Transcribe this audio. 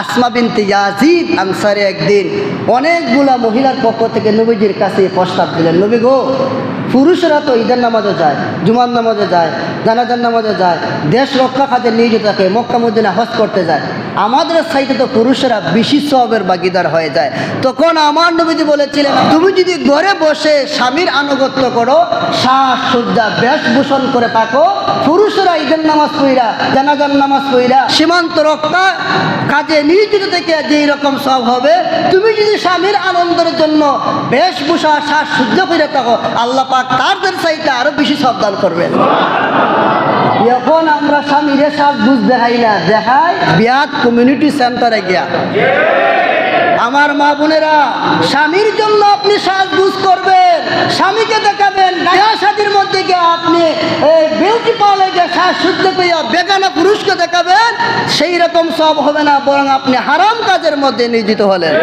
আসমা বিনতে ইয়াজিদ আনসারে একদিন অনেকগুলা মহিলার পক্ষ থেকে নবীজির কাছে প্রস্তাব দিলেন, নবী গো পুরুষেরা তো ঈদের নামাজে যায়, জুমার নামাজে যায়, জানাজার নামাজে যায়, দেশ রক্ষা খাতে নিয়োজিত থাকে, মক্কা মদিনা হজ করতে যায়। আমাদের সাইডে তো পুরুষেরা বেশি সবের বাগিদার হয়ে যায়। তখন আমার নবীজি বলেছিলেন, তুমি যদি ঘরে বসে স্বামীর আনুগত্য করো, শ্বাস সজ্জা বেশভূষণ করে থাকো পুরুষেরা ঈদের নামাজ পইরা জানাজার নামাজ পইরা সীমান্ত রক্ষা কাজে নিয়োজিত থেকে যেই রকম সব হবে, তুমি যদি স্বামীর আনন্দের জন্য বেশভূষা শ্বাস সহ্য করে থাকো, আল্লাহ পাক তাদের চাইতে আরও বেশি সাবধান করবেন। এখন আমরা স্বামীরে শ্বাস বুঝ দেখাই না, দেখাই বিয়াত কমিউনিটি সেন্টারে গিয়া। আমার মা বোনেরা, স্বামীর জন্য আপনি সাজগুজ করবেন, স্বামীকে দেখাবেন, বিয়া শাদির মধ্যে গিয়ে আপনি এই বিউটি পার্লারে গিয়ে শ্বাস শুদ্ধ পেয়ে বেগানা পুরুষকে দেখাবেন সেই রকম সব হবে না, বরং আপনি হারাম কাজের মধ্যে নিয়োজিত হলেন।